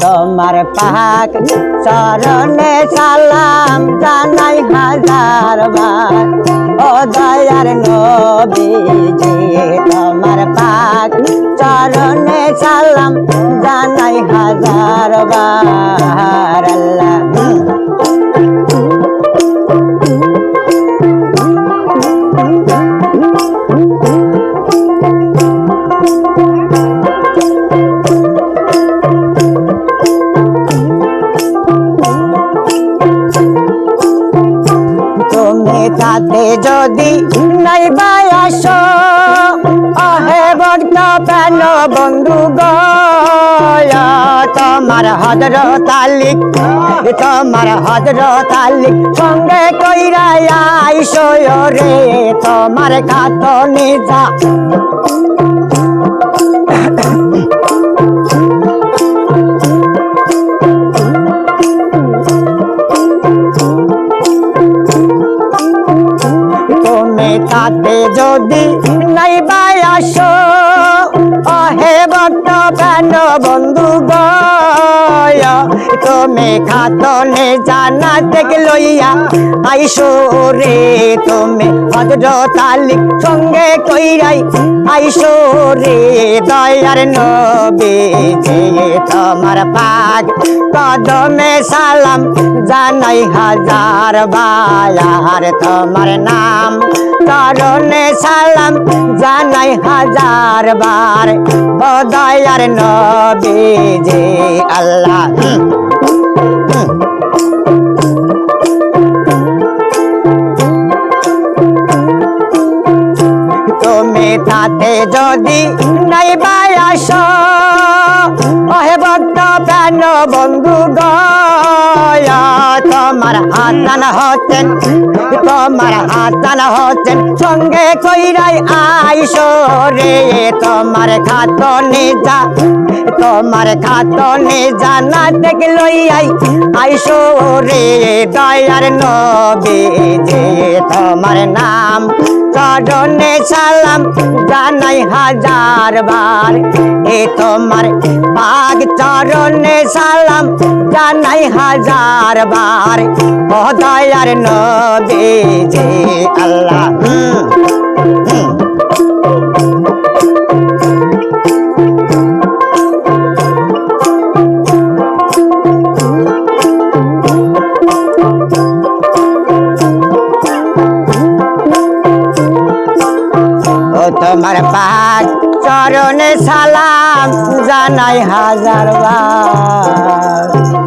তোমার পাক চরণে সালাম জানাই হাজার বার। ও দয়ার নবীজি তোমার পাক চরণে সালাম জানাই হাজার বার। আল্লাহ তাতে যদি নাই বায়াস অহে বর্ত প্রাণ বন্ধু তোমার হদর তালিক তোমার হদর তালিক, সঙ্গে কইরা আইসো রে। তোমার খাত নিজা তাতে যদি নাই বায়াস অহে প্রাণ বন্ধু গয় তুমি খাতনে জানা থেকে লইয়া আইসো রে তুমি ভদ্র তালিক সঙ্গে কইরাই, আইসো রে দয়ার নবী, যে তোমার পাক কদমে সালাম জানাই হাজার বায়ার তোমার নাম করণে সালাম জানাই হাজার বার, ও দয়ার নবী, যে আল্লাহ তুমি তাতে যদি নাই বায়াস অহে ভক্ত প্রাণ বন্ধু গয়া, তোমার হাতান হতেন তোমার হাতান হতেন সঙ্গে কইরাই আইসো রে, তোমার খাত নিজা তোমার খাত নিজা না থেকে লইয়াই আইসো রে, দয়ার নবী তোমার নাম চরণে সালাম জানাই হাজার বার। এ তোমার পাগ চরণে সালাম জানাই হাজার বার। ও দয়ার নবী আল্লাহ তোমার পাঁচ চরণে সালাম জানাই হাজার বার